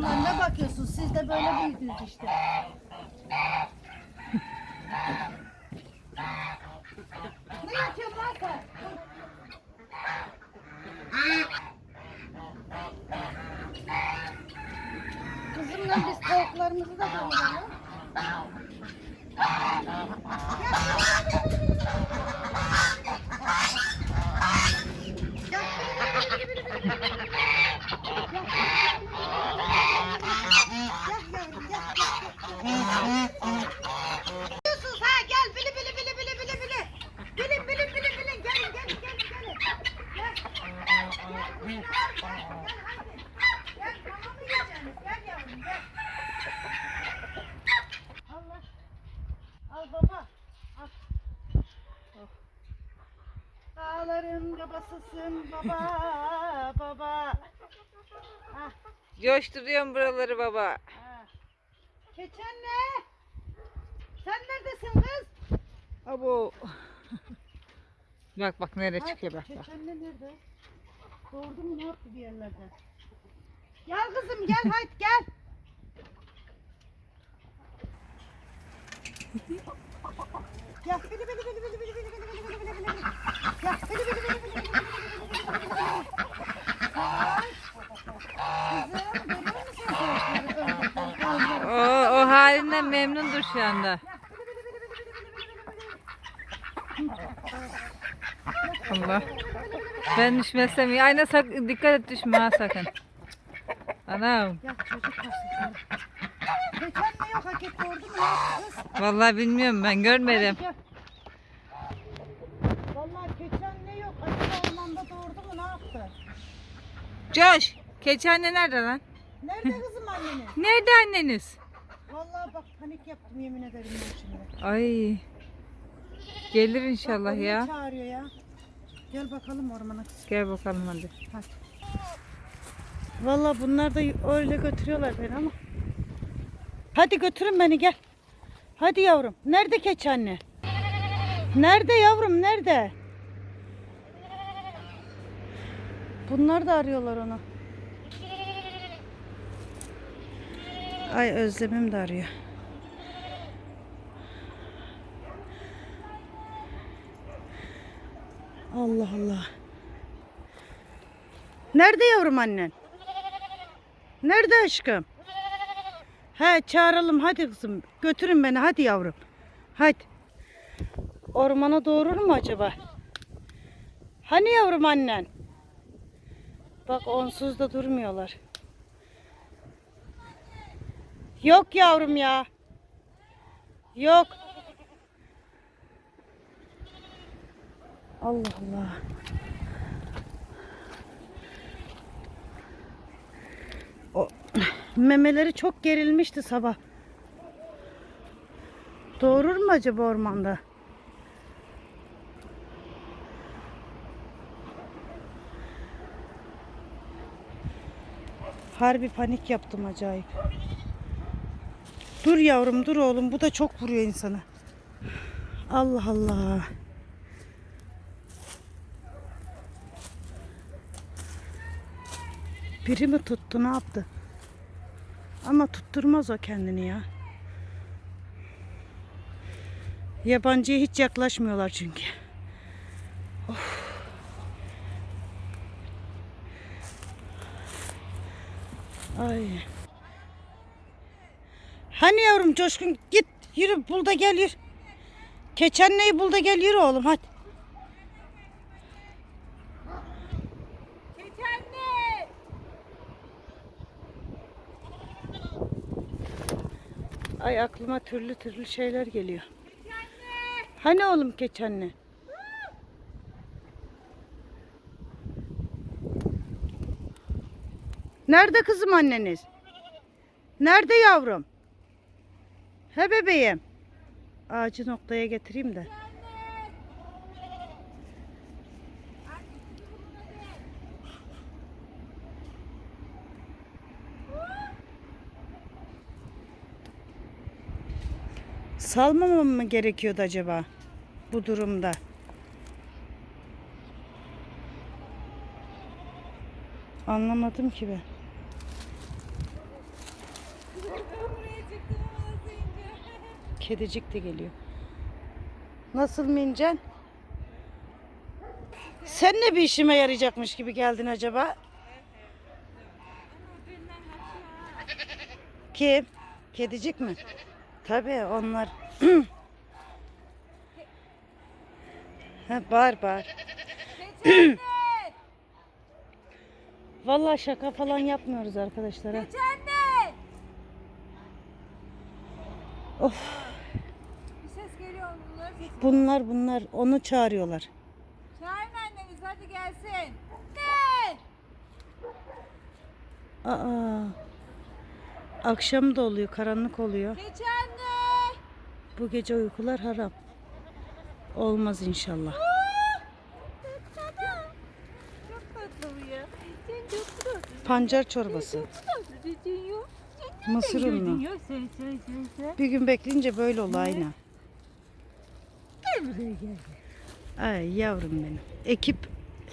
Ne bakıyorsunuz? Siz de böyle büyüdünüz işte. ne yapıyorsun sen? Kızımla biz tavuklarımızı da doyuralım. Diyorsunuz ha gel bili bili bili bili bili bili. Bilin bilin bilin bilin gelin gelin gelin gelin. Gel. Gel. Gel. Gel tamamı yiyeceğiniz. Gel yavrum gel. Allah. Al baba. Al. Oh. Dağların kabasısın baba baba. Ah, Coşturuyorum buraları baba. ah. Keçen ne? Sen neredesin kız? Abo. bak bak nereye çıkıyor bak bak. Keçen ne nerede? Doğurdu mu ne yaptı bir yerlerde? Gel kızım gel haydi gel. Gel bili bili bili bili bili bili bili bili bili bili. Ay. Kızım görüyor musun çocukları? O, o halinden memnundur şu anda. Allah. Ben düşmezsem iyi. Ayna sak dikkat et düşme ha sakın. Anam. Ya çocuk kaçtı. Geçen ne yok hak etti orada mı ne yaptı kız? Vallahi bilmiyorum ben görmedim. Vallahi keçen ne yok acaba ormanda doğurdu mu ne yaptı? Coş. Keçi anne nerede lan? Nerede kızım anneniz? Nerede anneniz? Bak panik yaptım yemin ederim ben şimdi. Ay. Gelir Bak, inşallah niye ya. çağırıyor ya. Gel bakalım ormana kız. Gel bakalım hadi. Hadi. Vallahi bunlar da öyle götürüyorlar beni ama. Hadi götürün beni gel. Hadi yavrum. Nerede keçi anne? Nerede yavrum nerede? Bunlar da arıyorlar onu. Ay Özlemim de arıyor. Allah Allah. Nerede yavrum annen? Nerede aşkım? He çağıralım hadi kızım. Götürün beni hadi yavrum. Hadi. Ormana doğurur mu acaba? Hani yavrum annen? Bak onsuz da durmuyorlar. Yok yavrum ya. Yok. Allah Allah. O memeleri çok gerilmişti sabah. Doğurur mu acaba ormanda? Harbi panik yaptım acayip. Dur yavrum dur oğlum bu da çok vuruyor insanı. Allah Allah. Biri mi tuttu ne yaptı? Ama tutturmaz o kendini ya. Yabancıya hiç yaklaşmıyorlar çünkü. Of. Ay. Hani yavrum Coşkun git yürü bul da gel yürü. Keçenleyi bul da gel yürü oğlum hadi. Ay aklıma türlü türlü şeyler geliyor. Hani oğlum keçenle? Nerede kızım anneniz? Nerede yavrum? He bebeğim. Ağacı noktaya getireyim de. Salmamam mı gerekiyordu acaba bu durumda? Anlamadım ki ben. Kedicik de geliyor. Nasıl Mincan? Sen ne bir işime yarayacakmış gibi geldin acaba? Kim? Kedicik mi? Tabii onlar. ha, bağır bağır. Geçen Vallahi şaka falan yapmıyoruz arkadaşlar. ha. Of Bir ses geliyor bunlar sesi. bunlar bunlar onu çağırıyorlar. Çağırın anneniz hadi gelsin. Ne? Aa. Akşam da oluyor, karanlık oluyor. Geç anne. Bu gece uykular haram. Olmaz inşallah. Çok tatlı bu ya. Sen çok tatlı. Pancar çorbası. Mısır sen. Bir gün bekleyince böyle oldu aynı. Ay yavrum benim. Ekip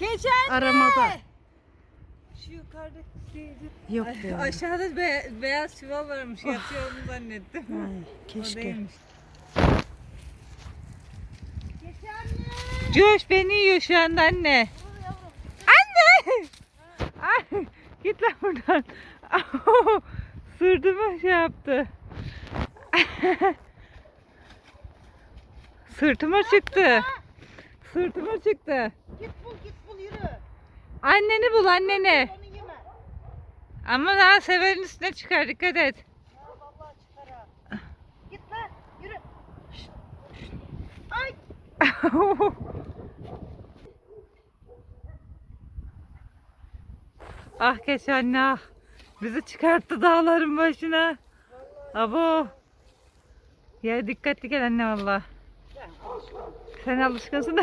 Geç anne. aramada. Şu yukarıda şeydi. Yok Ay, be. Aşağıda be- beyaz çuval varmış. Yatıyor onu zannettim. Ay, O keşke. değilmiş. Coş beni yiyor şu anda anne. Anne! Ay, git lan buradan. Sırtıma şey yaptı. Sırtıma çıktı. Sırtıma çıktı. Git bul git bul yürü. Anneni bul anneni. Onu yeme. Ama daha severin üstüne çıkar dikkat et. Ya vallahi çıkar ha. Git lan yürü. Şşt, şşt. Ay. ah geç anne ah. Bizi çıkarttı dağların başına. Abo. Ya dikkatli gel anne valla. Sen alışkınsın da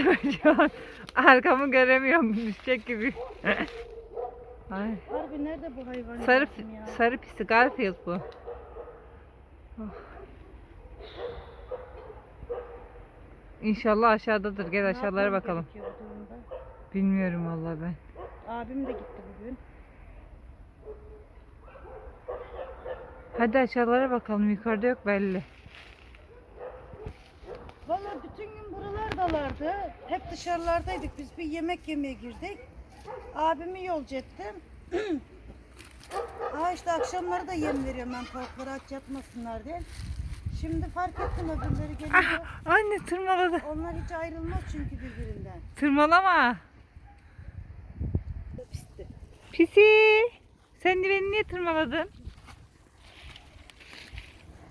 an arkamı göremiyorum düşecek gibi. Ay. Harbi nerede bu hayvan? Sarı, ya? sarı pisi Garfield bu. Oh. İnşallah aşağıdadır. Gel aşağılara bakalım. Bilmiyorum vallahi ben. Abim de gitti bugün. Hadi aşağılara bakalım. Yukarıda yok belli. Vallahi bütün gün buralardalardı. Hep dışarılardaydık. Biz bir yemek yemeye girdik. Abimi yolcu ettim. Aa işte akşamları da yem veriyorum ben tavuklara aç yatmasınlar diye. Şimdi fark ettim öbürleri geliyor. Ah, anne tırmaladı. Onlar hiç ayrılmaz çünkü birbirinden. Tırmalama. Pisti. Pisi. Sen de beni niye tırmaladın?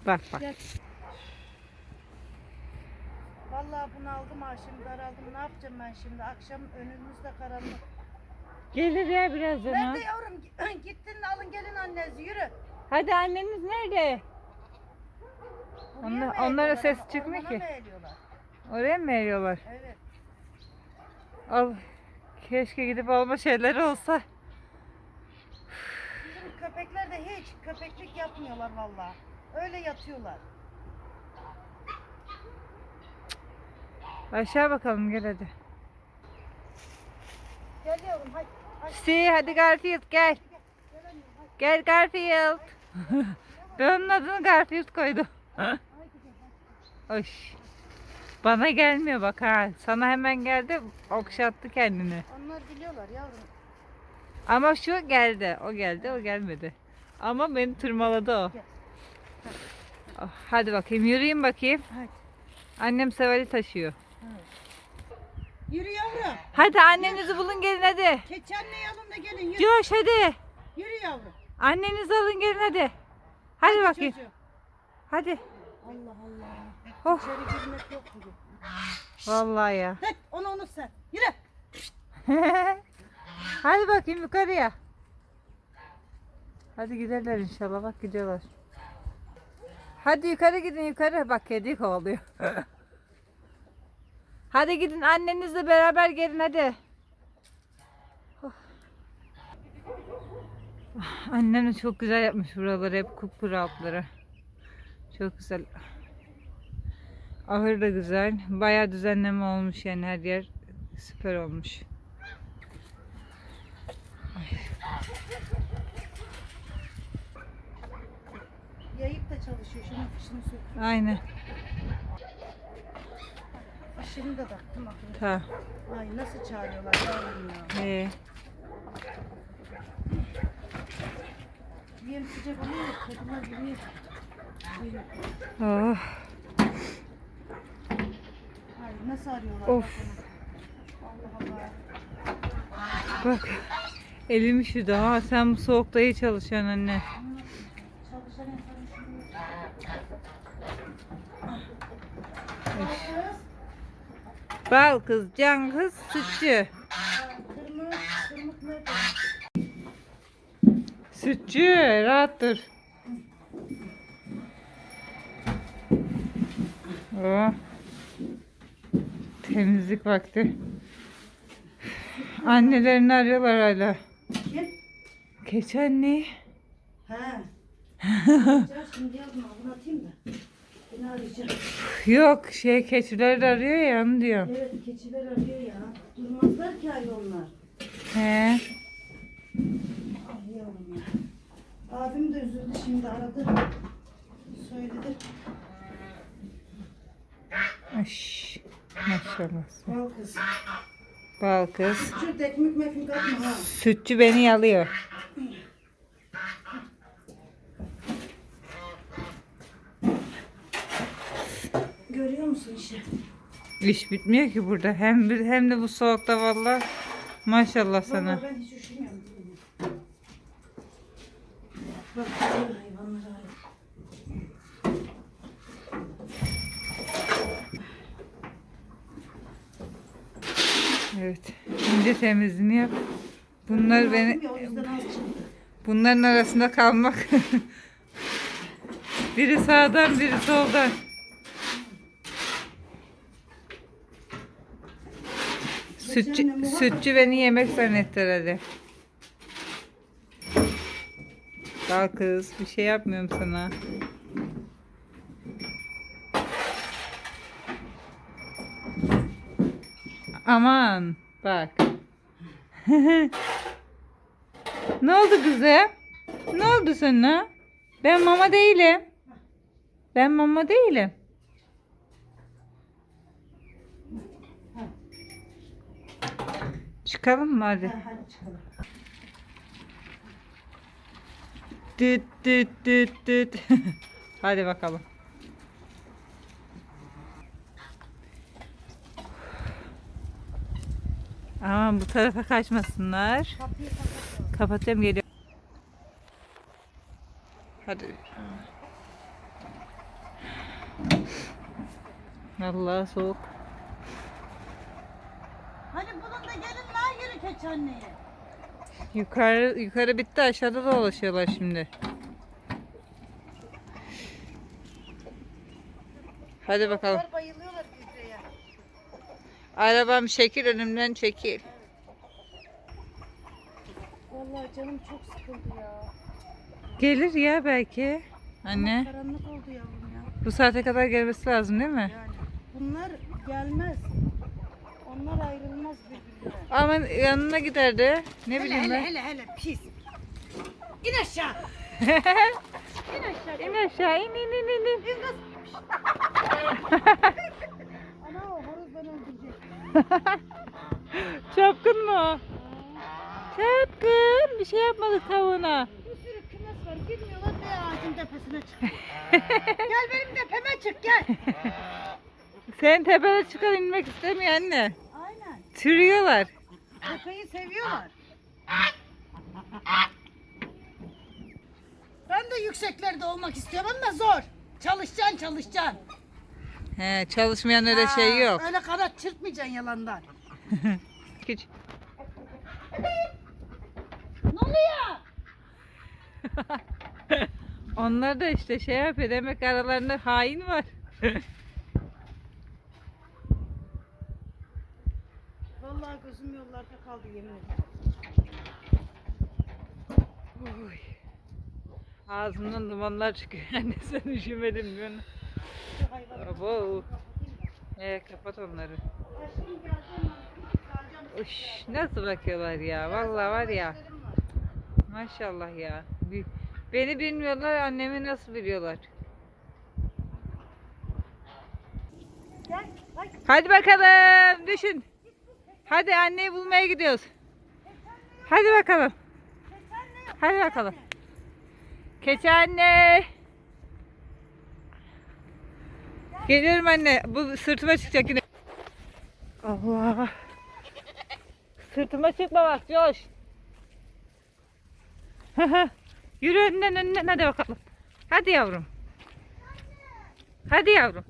Bak bak. Gel. Vallahi bunu aldım ha şimdi daraldım. Ne yapacağım ben şimdi? Akşam önümüzde karanlık. Gelir ya birazdan. ha. Nerede yavrum? Gittin alın gelin annenizi yürü. Hadi anneniz nerede? Onlar- onlara ses ama çıkmıyor ormana ki. mı? Oraya mı veriyorlar? Evet. Al. Keşke gidip alma şeyleri olsa. Bizim köpekler de hiç köpeklik yapmıyorlar vallahi. Öyle yatıyorlar. Aşağı bakalım gel hadi. Gel yavrum hadi. hadi. Si hadi Garfield gel. Gel Garfield. ben onun adını Garfield koydum. Oş. Bana gelmiyor bak ha. Sana hemen geldi okşattı kendini. Onlar biliyorlar yavrum. Ama şu geldi. O geldi o gelmedi. Ama beni tırmaladı o. Gel. Oh, Hadi bakayım yürüyeyim bakayım. Hadi. Annem sevali taşıyor. Yürü yavrum. Hadi annenizi bulun gelin hadi. Keçi anneyi alın da gelin yürü. Coş hadi. Yürü yavrum. Annenizi alın gelin hadi. Hadi bakayım. çocuğum. Hadi. Allah Allah. Oh. İçeri girmek yok bugün. Vallahi ya. Hadi onu unut sen. Yürü. Hadi bakayım yukarıya. Hadi giderler inşallah. Bak gidiyorlar. Hadi yukarı gidin yukarı. Bak kedi kovalıyor. hadi gidin annenizle beraber gelin hadi. Oh. De çok güzel yapmış buraları hep kupkuru altları. Çok güzel. Ahır da güzel. Bayağı düzenleme olmuş yani her yer süper olmuş. Yayık da de çalışıyor. Şunun fişini sök. Aynen. Fişini de taktım bakayım. Ta. Ay nasıl çağırıyorlar yavrum ya. Yem sıcak oluyor. Kadınlar giriyor. Oh. Ay nasıl arıyorlar? Of. Allah Allah. Bak. Elim üşüdü ha. Sen bu soğukta iyi çalışıyorsun anne. Bal kız, can kız, sütçü. Sütçü, rahat dur. Oh. Temizlik vakti. Annelerini arıyorlar hala. Kim? Geç anne. He. Yok şey keçiler arıyor ya onu diyor. Evet keçiler arıyor ya. Durmazlar ki ay onlar. He. Ay yavrum ya. Abim de üzüldü şimdi aradı. Söyledi. Aş, maşallah. Al kız. Bal kız. Şu tekmik mekmik atma ha. Sütçü beni yalıyor. Görüyor musun işi? İş bitmiyor ki burada. Hem hem de bu soğukta vallahi maşallah sana. Vallahi ben hiç üşümüyorum. Bak. Evet. Önce temizliğini yap. Bunlar beni Aldım ya, o yüzden az çıktı. bunların arasında kalmak. biri sağdan, biri soldan. Sütçü, sütçü beni yemek zannetti herhalde. Al kız bir şey yapmıyorum sana. Aman bak. ne oldu kızım? Ne oldu sana? Ben mama değilim. Ben mama değilim. Çıkalım mı hadi? Ha, hadi çıkalım. Düt düt düt düt. Hadi bakalım. Aman bu tarafa kaçmasınlar. Kapıyı kapat. Kapatıyorum geliyor. Hadi. Allah soğuk. Hadi bunun da gelin anneye. Yukarı yukarı bitti aşağıda dolaşıyorlar şimdi. Hadi bakalım. Bunlar bayılıyorlar gübreye. Arabam şekil önümden çekil. Vallahi canım çok sıkıldı ya. Gelir ya belki. Anne. Karanlık oldu yavrum ya. Bu saate kadar gelmesi lazım değil mi? Yani bunlar gelmez. Onlar ayrılmaz birbirine. Ama yanına giderdi. Ne bileyim hele, ben. hele hele pis. İn aşağı. İn aşağı. İn aşağı in in in in. in. Kız. Ana horoz beni öldürecek. Çapkın mı? Çapkın. Bir şey yapmadık tavuğuna. Bir sürü kümes var. Girmiyorlar ve ağacın tepesine çık. gel benim tepeme çık gel. Sen tepede çıkar inmek istemiyor anne. Aynen. Türüyorlar. Tepeyi seviyorlar. Ben de yükseklerde olmak istiyorum ama zor. Çalışacaksın çalışacaksın. He, çalışmayan öyle şey Ha, yok. Öyle kanat çırpmayacaksın yalandan. Küç. Ne oluyor? Onlar da işte şey yapıyor. Demek aralarında hain var. Vallahi gözüm yollarda kaldı yemin ederim. Uy. Ağzımdan dumanlar çıkıyor. Anne sen üşümedin gün. Abo. Ee, kapat onları. Uş, nasıl bakıyorlar ya? Vallahi var ya. Maşallah ya. Beni bilmiyorlar, annemi nasıl biliyorlar? Hadi bakalım, düşün. Hadi anneyi bulmaya gidiyoruz. Hadi bakalım. Hadi bakalım. Keçi anne. Geliyorum anne. Bu sırtıma çıkacak yine. Allah. Sırtıma çıkma bak Coş. Yürü önden önden hadi bakalım. Hadi yavrum. Hadi yavrum.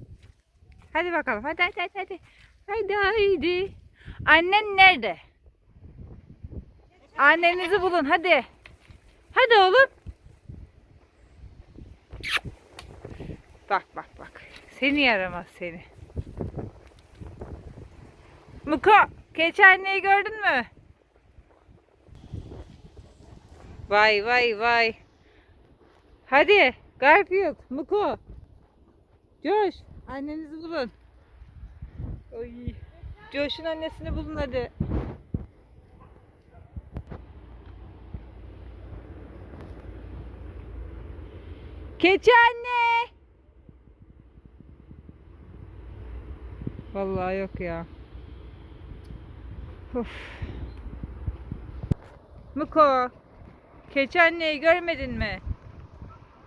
Hadi bakalım. Hadi hadi hadi hadi. Hadi haydi. Annen nerede? Annenizi bulun hadi. Hadi oğlum. Bak bak bak. Seni yaramaz seni. Muko, keçi anneyi gördün mü? Vay vay vay. Hadi Garfield, Muko. Josh, annenizi bulun. Oy. Josh'un annesini bulun hadi. Keçi anne. Vallahi yok ya. Of. Muko. Keçi anneyi görmedin mi?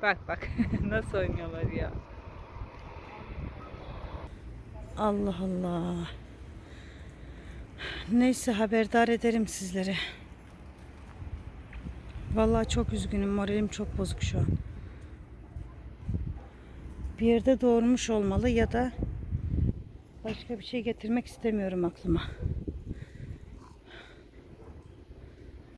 Bak bak nasıl oynuyorlar ya. Allah Allah. Neyse haberdar ederim sizlere. Vallahi çok üzgünüm. Moralim çok bozuk şu an. Bir yerde doğurmuş olmalı ya da başka bir şey getirmek istemiyorum aklıma.